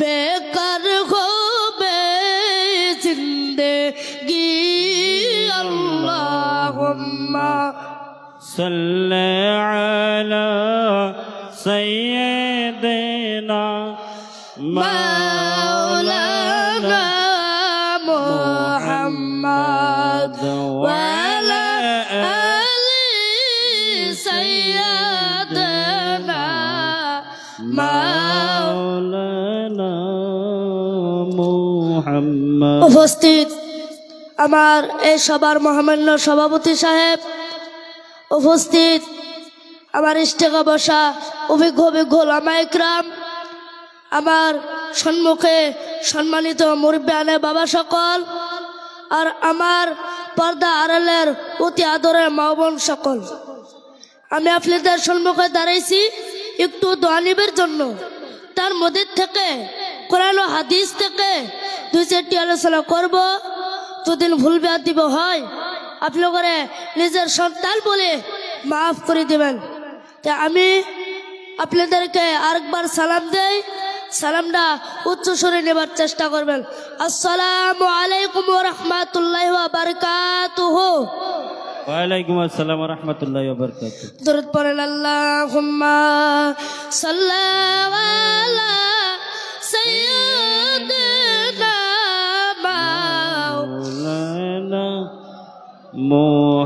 বেকার হবে জিন্দগি আল্লাহুম্মা সাল্লি আলা মা উপস্থিত আমার এই সবার মহামান্য সভাপতি সাহেব, উপস্থিত আমার ইস্টেকা বসা অভিজ্ঞ অভিজ্ঞ লামাইকরাম আমার সম্মুখে সম্মানিত মুরব্বানে বাবা সকল, আর আমার পর্দা আড়ালের অতি আদরের মা বোন সকল। আমি আপনাদের সম্মুখে দাঁড়াইছি একটু দোয়ানিবের জন্য। তার মধ্যে থেকে কোরআন হাদিস থেকে দুই চারটি আলোচনা করব। যদি ভুল দিব হয় আপনি নিজের সন্তান বলে মাফ করে দেবেন। তা আমি আপনাদেরকে আরেকবার সালাম দেই। সালামটা উচ্চ সুরে নেবার চেষ্টা করবেন। আসসালাম আলাইকুম রহমাতুল্লাহ বারকাতুহ। ওয়ালাইকুম আসসালাম রহমতুল্লাহ বরকাত দরুদ পড়েন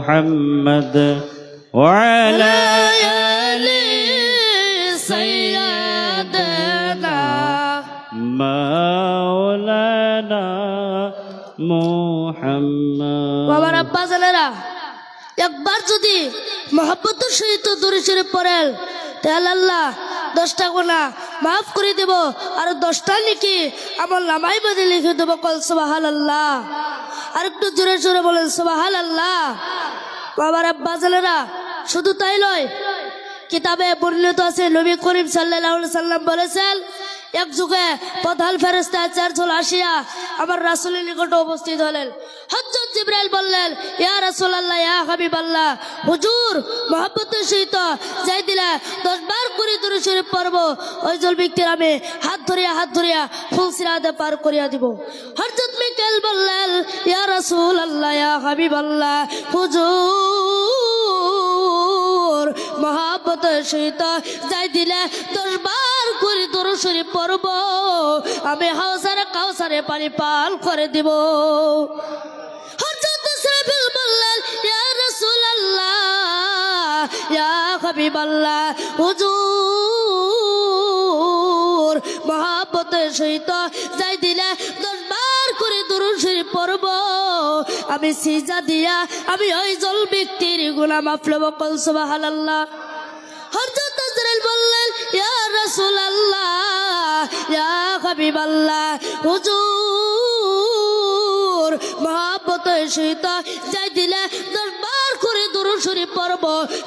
محمد وعلى آل سيدنا مولانا محمد বাবার আব্বা জানেরা একবার যদি মহাব্বতের সহিত দূরে সরে পড়েন তাহলে আল্লাহ দশটা গোনা মাফ করে দেব আর দশটা নাকি আমার নামাই বাদে লিখে দেবো কল সোবাহাল আল্লাহ আর একটু জোরে জোরে বলেন সোবাহাল আল্লাহ বাবার আব্বা শুধু তাই নয়, কিতাবে বর্ণিত আছে, নবী করিম সাল্লাহ সাল্লাম বলেছেন, এক যুগে প্রধান ফেরেস্তা চারজন আসিয়া আমার রাসুলের নিকটে উপস্থিত হলেন। হজরত জিব্রাইল বললেন, ইয়া রাসুল আল্লাহ ইয়া হাবিব আল্লাহ হুজুর, মহাব্বতের সহিত যাই দিলে দশ বার করে দূরে শরীফ পড়ব, ওই জল ব্যক্তির আমি হাত ধরিয়া হাত ধরিয়া ফুল সিরাতে পার করিয়া দিব। বললেন ইয়া রাসুল আল্লাহ ইয়া হাবিব আল্লাহ হুজুর সহিত যাই দিলে দশ আমি হাউসারে কাউসারে পানি করে দিব। ইয়া হুজুর মহাব্বতের সহিত যাই দিলে বার করে দরুদ শরীফ পড়ব আমি সিজা দিয়া, আমি ওই জল ব্যক্তির গুলাম আফলব কল শরীফ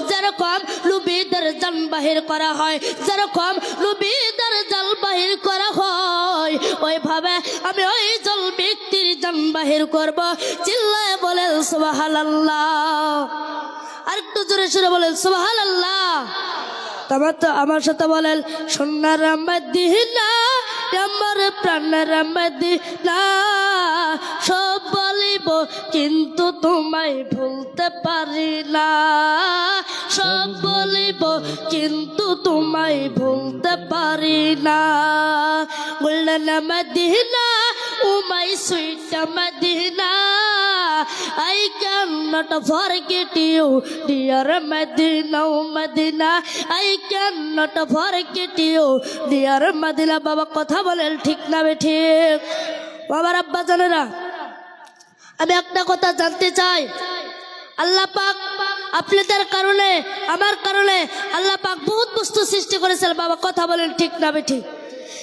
যেরকম লুবিদের বাহির করা হয়, যেরকম লুবিদের জাল বাহির করা হয়, ওইভাবে আমি ওই বাহির করব। চিল্লায় বলেন, সুবহানাল্লাহ। আরেকটু জোরে সুরে বলেন, সুবহানাল্লাহ। তোমার তো আমার সাথে বলেন, সোনার মদিনা, আমার প্রাণের মদিনা, সব বলিব, কিন্তু তোমায় ভুলতে পারি না। সব বলিব, কিন্তু তোমায় ভুলতে পারি না। Golden Madina উমাই sweet Madina I cannot forget you, dear Medina, Medina. I cannot forget you, dear Medina. বাবা কথা বলেন ঠিক না ঠিক বাবার আব্বা জানেরা আমি একটা কথা জানতে চাই আল্লাহ পাক আপনাদের কারণে আমার কারণে আল্লাহ পাক বহুত বস্তু সৃষ্টি করেছেন বাবা কথা বলেন ঠিক না ঠিক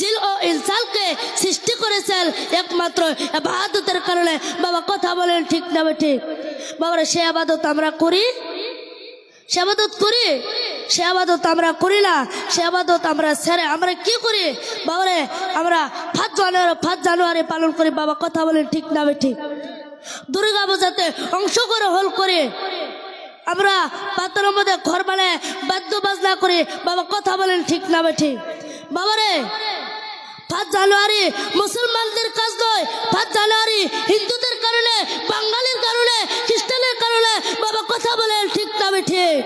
জিল ও ইনসালকে সৃষ্টি করেছেন একমাত্র আবাদতের কারণে। বাবা, কথা বলেন ঠিক না ঠিক বাবারা, সে আবাদত আমরা করি? সে আবাদত করি? সে আবাদত আমরা করি না। সে আবাদত আমরা ছেড়ে আমরা কি করি? বাবারে, আমরা ফাঁস জানুয়ারি ফাঁস জানুয়ারি পালন করি। বাবা, কথা বলেন ঠিক না ঠিক দুর্গা পূজাতে অংশ করে হল করে। আমরা পাত্রের মধ্যে ঘর বানায় বাদ্য বাজনা করে। বাবা, কথা বলেন ঠিক না ঠিক বাবারে পাঁচ জানুয়ারি মুসলমানদের কাজ নয়, পাঁচ জানুয়ারি হিন্দুদের কারণে, বাঙালির কারণে, খ্রিস্টানের কারণে। বাবা, কথা বলেন, ঠিক না ঠিক?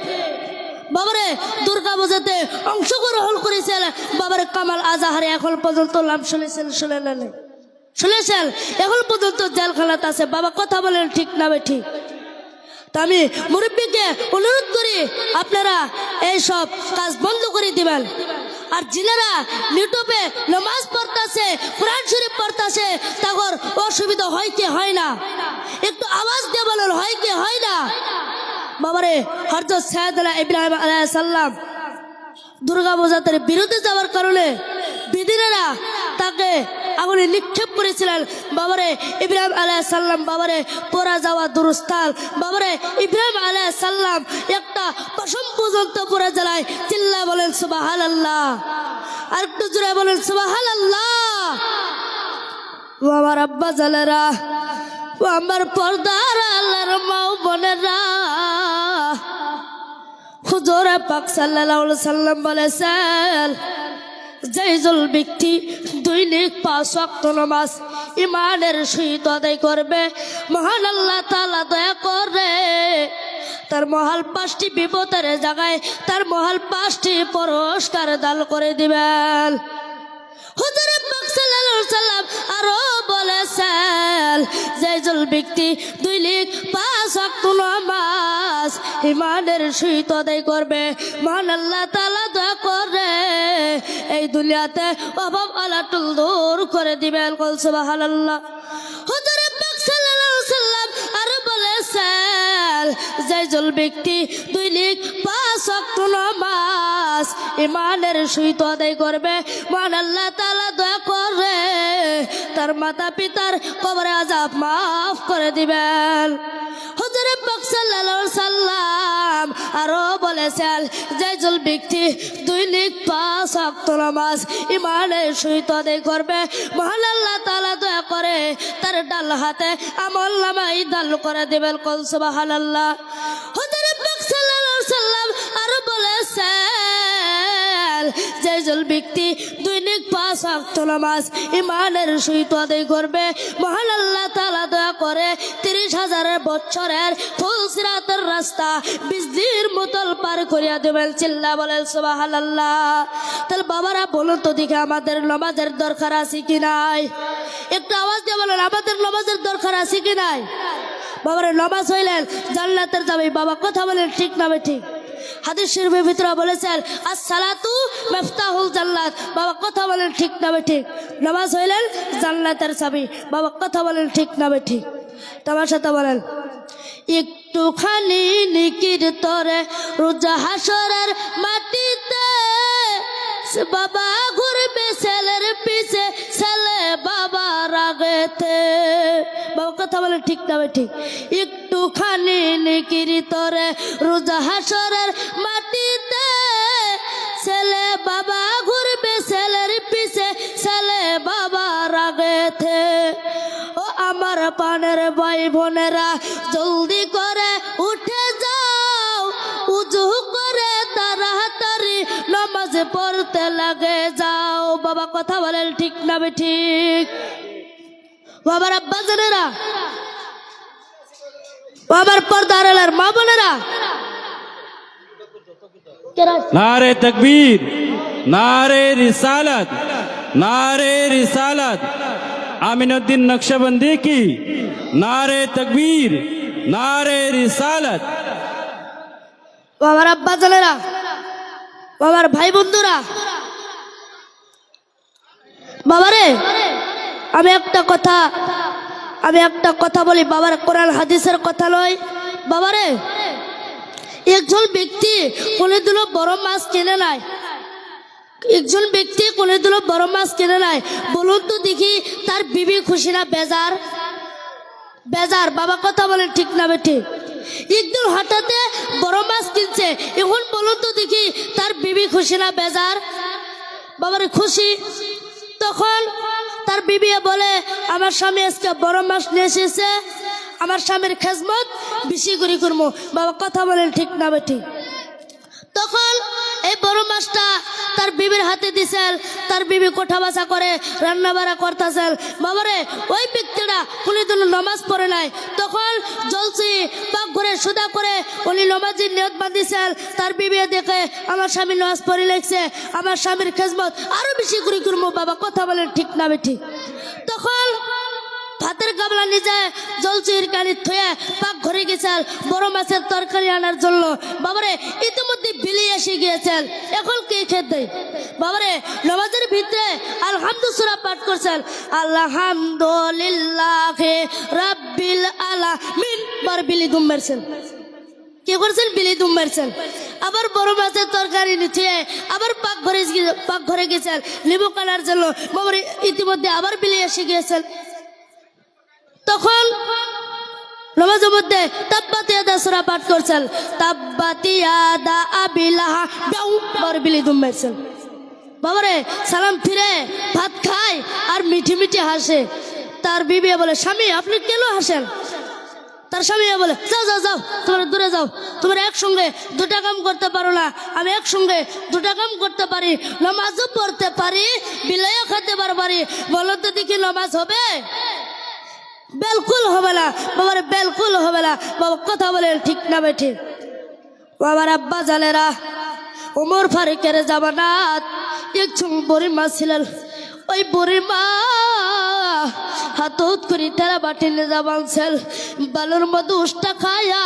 বাবারে, দুর্গা পূজাতে অংশগ্রহণ করেছেন। বাবার, কামাল আজাহারে এখন পর্যন্ত নাম শুনেছেন, শুনে নেন শুনেছেন? এখন পর্যন্ত জেলখানাতে আছে। বাবা, কথা বলেন, ঠিক না ঠিক? তা আমি মুরব্বীকে অনুরোধ করি, আপনারা এই সব কাজ বন্ধ করে দিবেন। আর যিনারা ইউটিউবে নামাজ পড়তেছে, কোরআন শরীফ পড়তেছে তখন অসুবিধা হয় কি হয় না? একটু আওয়াজ দিয়ে বলেন, হয় কি হয় না? বাবারে হরজত সাইদুল্লাহ ইব্রাহিম আলাইহিস সালাম দুর্গা পূজাতে বিরুদ্ধে যাওয়ার কারণে বিদিনেরা তাকে আগুনে নিক্ষেপ করেছিলেন। বাবারে ইব্রাহিম আলাহ সাল্লাম বাবারে পরা যাওয়া দুরস্থান বাবারে ইব্রাহিম আলাহ সাল্লাম একটা পশম পর্যন্ত পরে জ্বালায় চিল্লা বলেন সুবাহাল আল্লাহ আর একটু জোরে বলেন সুবাহাল আল্লাহ ও আমার আব্বা জালেরা, ও আমার পর্দার আল্লাহর মাও বোনেরা। হুজুর পাক সাল্লাল্লাহু সাল্লাম বলেছেন যেইজন ব্যক্তি দৈনিক পাঁচ ওয়াক্ত নামাজ ইমানের সহিত আদায় করবে, মহান আল্লাহ তাআলা দয়া করে তার মহাল পাঁচটি বিপদের জায়গায় তার মহাল পাঁচটি পুরস্কার দান করে দিবেন। আরও বলেছেন যে জল ব্যক্তি দুই লিখ পাঁচ নামাজ ইমানের সহিত আদায় করবে মহান আল্লাহ তাআলা দয়া করে এই দুনিয়াতে অভাব আলাটুল দূর করে দিবেন। কল সুবহানাল্লাহ। হুজুর বলেছেন যে জল ব্যক্তি, দুই লিখ পাঁচ ওয়াক্ত নামাজ। ইমানের সহিত আদায় করবে মান আল্লাহ তালা দয়া করে তার মাতা পিতার কবরে আজাব মাফ করে দিবেন। হজরে পাক সাল্লাহ আরও বলেছেন যে জল ব্যক্তি দৈনিক পাঁচ অক্ত নামাজ ইমানে সহিত আদায় করবে। মহান আল্লাহ তাআলা দয়া করে তার ডাল হাতে আমল নামাই দাল করে দেবেন। কল সুবহানাল্লাহ। হুজুর পাক সাল্লাম আরও বলেছেন যে জল ব্যক্তি দৈনিক পাঁচ ওয়াক্ত নামাজ। ইমানের সহিত আদায় করবে। মহান আল্লাহ তাআলা দয়া করে তিরিশ হাজারের বছরের ফুল সিরাতের রাস্তা বিজলির মতল পার করিয়া দেবেন। চিল্লা বলেন, সুবহানাল্লাহ। তাহলে বাবারা, বলুন তো দেখে আমাদের নামাজের দরকার আছে কি নাই? একটু আওয়াজ দিয়ে বলেন, আমাদের নমাজের দরকার আছে কি নাই? বাবারা, নামাজ হইলেন জান্নাতের যাবে বাবা, কথা বলেন, ঠিক না ঠিক? হাদিস শরীফের ভিতরে বলেছেন আর সালাতু মেফতাহুল জান্নাত। বাবা, কথা বলেন ঠিক না ঠিক নামাজ হইলেন জান্নাতের চাবি বাবা, কথা বলেন ঠিক না ঠিক তোমার সাথে বলেন, একটুখানি নিকির তরে রোজা হাসরের মাটিতে বাবা ঘুরবে ছেলের পিছে, ছেলে বাবা রাগেতে বাবা, কথা বলে ঠিক না ঠিক একটুখানি নিকির তরে রোজা হাসরের মাটিতে ছেলে বাবা ঘুরবে ছেলের পিছে, ছেলে বাবা রাগেতে। ও আমার পানের ভাই বোনেরা, জলদি করে উঠে যাও, উজু করে তাড়াতাড়ি নামাজ পড়তে লাগে যাও। বাবা কথা বলেন ঠিক না ঠিক? বাবার আব্বা জানেরা? বাবার আমার পর্দার আলার মা বোনেরা। নারে তকবীর নারে রিসালাত নারে রিসালাত। আমিনুদ্দিন নকশবন্দি কি? নারে তকবীর নারে রিসালাত। ও আমার আব্বা জানেরা ও আমার ভাই বন্ধুরা। বাবারে আমি একটা কথা আমি একটা কথা বলি, বাবার কোরআন, হাদিসের কথা নয় বাবারে, একজন ব্যক্তি কোনোদিনও বড় মাছ কিনে নাই। একজন ব্যক্তি দিল বড় মাছ কিনে নেয় বলুন তো দেখি, তার বিবি খুশি না বেজার? বেজার, বাবা কথা বলে ঠিক না বেটি একদিন হঠাৎ বড় মাছ কিনছে, এখন বলুন তো দেখি, তার বিবি খুশি না বেজার? বাবার, খুশি? তখন তার বিবি বলে, আমার স্বামী আজকে বড় মাছ নিয়ে এসেছে, আমার স্বামীর খেজমত, বেশি করে করব। বাবা কথা বলেন, ঠিক না ঠিক তখন এই বড় মাছটা তার বিবির হাতে দিছেন, তার বিবি কোঠা বাসা করে, রান্না বাড়া করতেছেন। বাবারে, ওই ব্যক্তিটা উনি তো নমাজ পড়ে নাই। তখন জলসি পাক ঘুরে সুদা করে উনি নমাজির নিয়ত বাঁধিছেন। তার বিবি দেখে আমার স্বামী নমাজ পড়ে লেগছে আমার স্বামীর খেজমত আরও বেশি করে করব বাবা, কথা বলেন ঠিক না বেঠি। তখন ভাতের গাবলা নিজে জলচির কানি থুয়ে পাক ঘরে গেছেন, বড় মাছের তরকারি আনার জন্য। বাবারে ইতিমধ্যে বিলি এসে গিয়েছেন। এখন কে খেতে বাবারে ভিতরে আলহামদুসুরা পাঠ করছেন। বিলি দুম কে করছেন? বিলি দুম আবার বড় মাছের তরকারি নিচে আবার পাক ঘরে পাক ঘরে গেছেন। লেবু কালার জন্য বাবারে, ইতিমধ্যে আবার বিলি এসে গিয়েছেন। তখন নমাজের মধ্যে তাব্বাতি আদা সুরা পাঠ করছেন। তাব্বাতি আদা আবিলাহা বেউ বর বিলি দুম মারছেন। বাবারে, সালাম ফিরে, ভাত খায় আর মিঠি মিঠি হাসে। তার বিবি বলে, স্বামী, আপনি কেন হাসেন? তার স্বামী বলে, যাও যাও যাও, তোমরা দূরে যাও। তোমরা একসঙ্গে দুটা কাম করতে পারো না। আমি একসঙ্গে দুটা কাম করতে পারি, নামাজও পড়তে পারি বিলাইও খেতে পারো পারি। বলো তো দেখি নামাজ হবে? বিলকুল হবে না। বাবার বিলকুল হবে না। বাবা কথা বলেন ঠিক না বেঠি। বাবার আব্বা জানেরা, ওমর ফারুকের জামানাত, একজন বুড়িমা ছিলেন। ওই বুড়িমা হাতত করি তারা বাটিলে যাবানছেন বালুর মধ্যে উষ্টা খায়া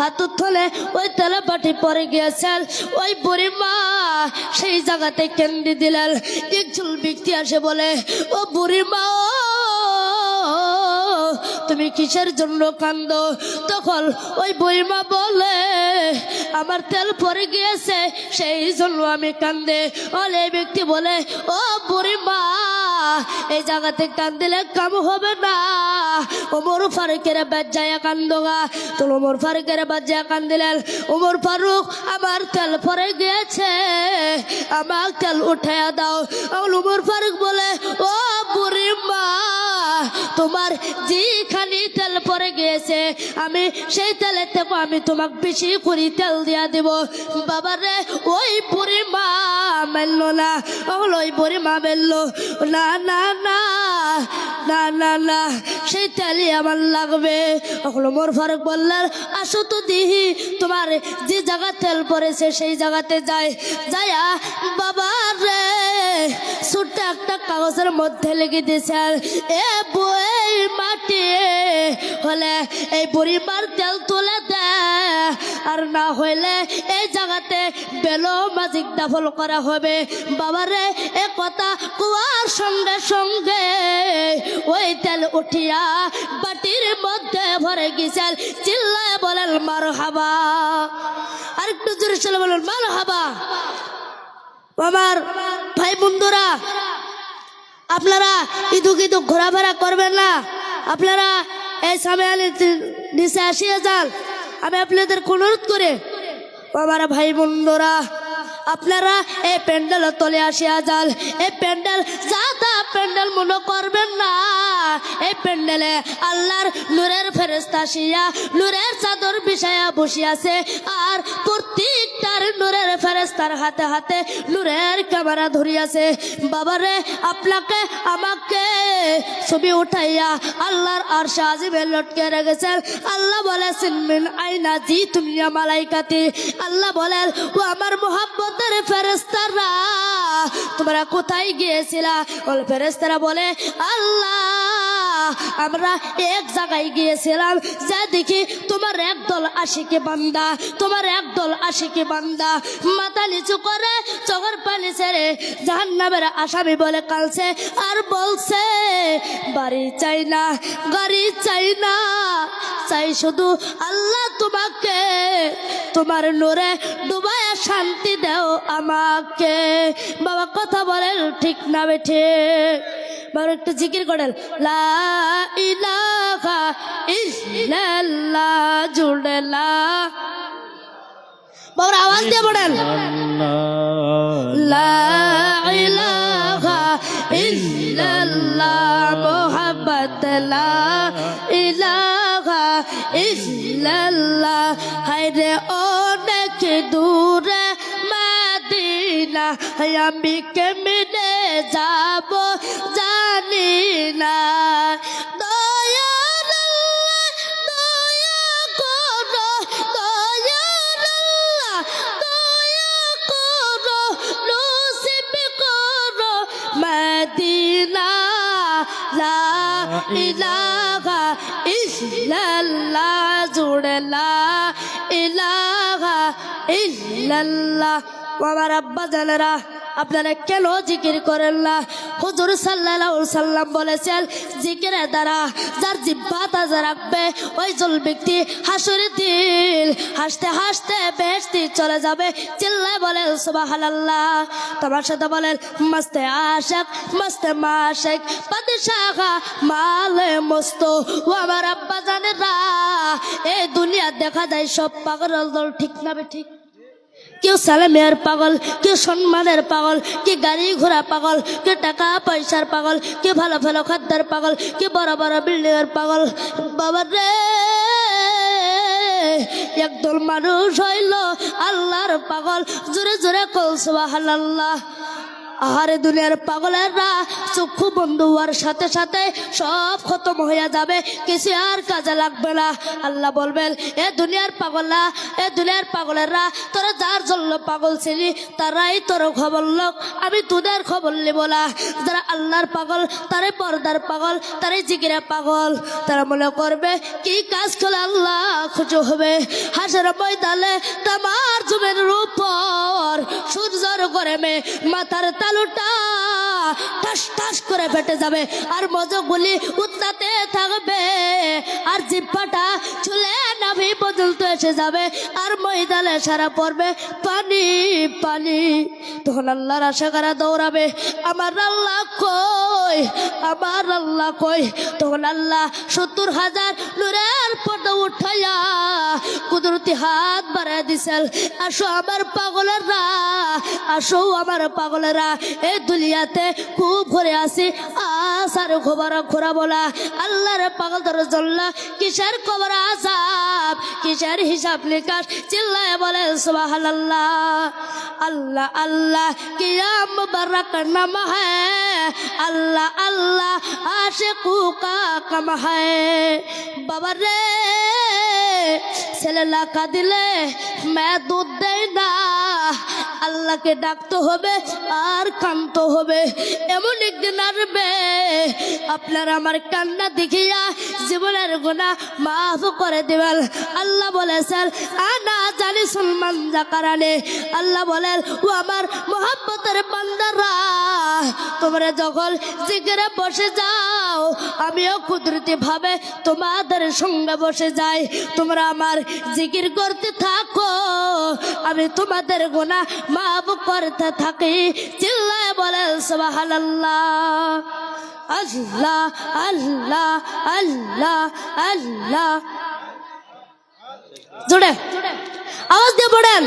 হাতত থলে ওই তেলা বাটি পরে গিয়েছেন। ওই বুড়িমা সেই জায়গাতে কেন্দ্রে দিলেন। একজন ব্যক্তি আসে বলে, ও বুড়িমা তুমি কিসের জন্য কান্দ? তখন ওই বইমা বলে, আমার তেল পরে গিয়েছে, সেই জন্য আমি কান্দে। বলে ব্যক্তি বলে, ও বুড়িমা, এই জায়গাতে কান্দিলে কাম হবে না। ওমর ফারুকের বাজ্জায়া কান্দগা তো ওমর ফারুকের বাজ্জায়া কান্দিলেন। ওমর ফারুক, আমার তেল পরে গিয়েছে আমার তেল উঠাইয়া দাও। ওমর ফারুক বলে, ও বুড়িমা তোমার যেখানে তেল পরে গিয়েছে, আমি সেই তেলের থেকে আমি তোমাকে বেশি করে তেল দিয়া দেব। বাবারে, ওই বুড়ি মা মেলল না ওগুলো ওই বুড়ি মা মেলল। না না না না না না, সেই তেলই আমার লাগবে। ওগুলো মোর ফারুক বললেন, আসো তো দিহি তোমার যে জায়গা তেল পড়েছে সেই জায়গাতে যাই। যায়া বাবা রে ছোট্ট একটা কাগজের মধ্যে লেগে দিয়েছেন এ বই মাটি হলে এই পরিবার তেল তুলে দেয় আর না হইলে এই জায়গাতে বেলো মাজিক দাফল করা হবে। বাবারে, এ কথা কুয়ার সঙ্গে সঙ্গে ওই তেল উঠিয়া বাটির মধ্যে ভরে গেছেন চিল্লায় বলেন মার হাবা আর একটু জোরে চলে বলেন মার হাবা আমার ভাই বন্ধুরা, আপনারা ইদুক ইদুক ঘোরাফেরা করবেন না। আপনারা এই সামনে নিচে আসিয়ে যান। আমি আপনাদের অনুরোধ করে আমার ভাই বন্ধুরা, আপনারা এই প্যান্ডেল তলে আসিয়া যান। এই প্যান্ডেল, যা তা প্যান্ডেল মনে করবেন না। এই প্যান্ডেলে আল্লাহর নূরের ফেরেস্তা আসিয়া, নূরের চাদর বিছায়া বসিয়াছে। আর প্রত্যেকটার নূরের ফেরেস্তার হাতে হাতে নূরের ক্যামেরা ধরিয়াছে। বাবারে, আপনাকে, আমাকে ছবি উঠাইয়া আল্লাহর আর সাজিবে লটকে রেখেছেন আল্লাহ বলেছেন আইনা জি তুমি মালাইকাতি। আল্লাহ বলেন ও আমার মোহাব্বতের ফেরেস্তারা তোমরা কোথায় গিয়েছিলা? ফেরেস্তারা বলে, আল্লাহ আমরা এক জায়গায় গিয়েছিলাম, যা দেখি তোমার একদল আশিকে বান্দা, তোমার একদল আশিকে বান্দা। মাথা নিচু করে চোখের পানি ছেড়ে জাহান নামের আসামি বলে কালছে আর বলছে, বাড়ি চাই না, গাড়ি চাই না, চাই শুধু আল্লাহ তোমাকে। তোমার নোরে ডুবায় শান্তি দাও আমাকে। বাবা কথা বলেন ঠিক না বেঠে বাবা একটু জিকির করেন। বাবার আওয়াজ দিয়ে বলেন লা অনেক দূরে মাদিনা আমি কেমনে যাব? জানি ইলাহা ইল্লাল্লাহ জুড়ে লা ইলাহা ইল্লাল্লাহ। আমার আব্বা জানেরা, আপনারা কেন জিকির করেন না? হুজুর সাল্লাহ সাল্লাম বলেছেন জিকিরের দ্বারা যার জিব্বা তাজা রাখবে, ওই জল ব্যক্তি হাসুরি দিল। হাসতে হাসতে বেহস্তি চলে যাবে। চিল্লায় বলেন সুবাহ তোমার সাথে বলেন মস্তে আশেক, মস্তে মাশেক, বাদশাহা মালে মস্ত। ও আমার আব্বা জানে না এই দুনিয়া দেখা যায় সব পাগল দল, ঠিক নাবে ঠিক? কেউ সালামের পাগল, কেউ সম্মানের পাগল কে গাড়ি ঘোড়া পাগল কে টাকা পয়সার পাগল কে ভালো ভালো খাদ্যের পাগল কে বড় বড় বিল্ডিং এর পাগল। বাবা রে একদল মানুষ হইল আল্লাহর পাগল। জোরে জোরে কলসবাহ আহারে দুনিয়ার পাগলেররা চক্ষু বন্ধ হওয়ার সাথে সাথে সব খতম হয়ে যাবে। কিছু আর কাজে লাগবে না। আল্লাহ বলবেন, এ দুনিয়ার পাগলা এ দুনিয়ার পাগলেররা তোরা যার জন্য পাগল ছিলি, তারাই তোর খবর লোক। আমি তোদের খবর নেব না। যারা আল্লাহর পাগল, তারাই পর্দার পাগল, তারাই জিগিরা পাগল। তারা মনে করবে, কি কাজ করলে আল্লাহ খুশি হবে। হাসের ময়দানে তামার জুমের উপর গরমে মাথার তালুটা ঠাস ঠাস করে ফেটে যাবে। আর মজগুলি উত্তাতে থাকবে। আর জিব্বাটা চুলে নাভি পর্যন্ত এসে যাবে। আর ময়দানে সারা পড়বে পানি পানি। তখন আল্লাহর আশা করা দৌড়াবে। আমার আল্লাহ কই? আমার আল্লাহ কই? তখন আল্লাহ সত্তর হাজার নূরের পর্দা উঠাইয়া কুদরতি হাত বাড়া দিছেন। আসো আমার পাগলেরা, আসো আমার পাগলেরা, এ দুলিয়াতে খুব ঘুরে আসি আসার খবর ঘোরা বলা আল্লাহর পাগল ধরে জল্লা কিসের খবর আসাব কিসের হিসাব নিকাশ চিল্লায় বলে সুবাহ আল্লাহ আল্লাহ, কিয়াম মুবারক নাম হ্যাঁ আল্লাহ আশিকু কা কাম হ্যাঁ বাবা রে ছেলে লাখা দিলে মে দুধ দেয় না। আল্লাহকে ডাকতে হবে আর কানতে হবে। এমন একদিন আসবে, আপনার আমার কান্না দেখিয়া জীবনের গোনা মাফ করে দেবেন। আল্লাহ বলে বলেছেন, আনা জানি সলমান জাকারানে। আল্লাহ বলেন, ও আমার মোহাম্মতের বান্দারা তোমরা যখন জিগরে বসে যাও, আমিও কুদরতি ভাবে তোমাদের সঙ্গে বসে যাই। তোমরা আমার জিকির করতে থাকো, আমি তোমাদের গোনা মাফ করতে থাকি। চিল্লায় বলেন সুবহানাল্লাহ। আল্লাহ আল্লাহ আল্লাহ আল্লাহ। আওয়াজ দিয়ে পড়েন।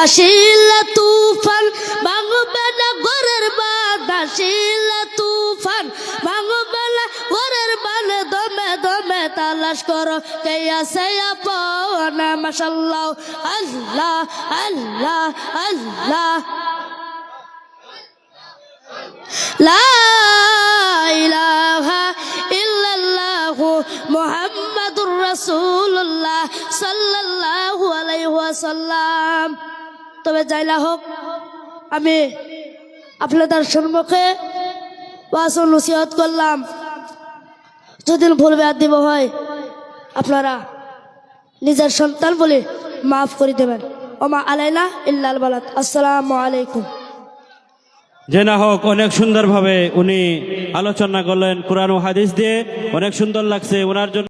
আসিলা তুফান, ভাঙবে না ঘরের বান আসিলা তুফান, ভাঙবে না ঘরের বান দমে দমে তালাশ করো, কে আছে আপন? মাশাল্লাহ, আল্লাহ আল্লাহ আল্লাহ। লা তবে যাইলা হোক, আমি আপনাদের সম্মুখে ওয়াসল নসিহত করলাম। যদি ভুল বেয়াদ দিব হয়, আপনারা নিজের সন্তান বলে মাফ করে দেবেন। ওমা আলাইলা ইল্লাল বালাত আসসালামু আলাইকুম। যে না হোক, অনেক সুন্দরভাবে উনি আলোচনা করলেন, কোরআন ও হাদিস দিয়ে অনেক সুন্দর লাগছে, ওনার জন্য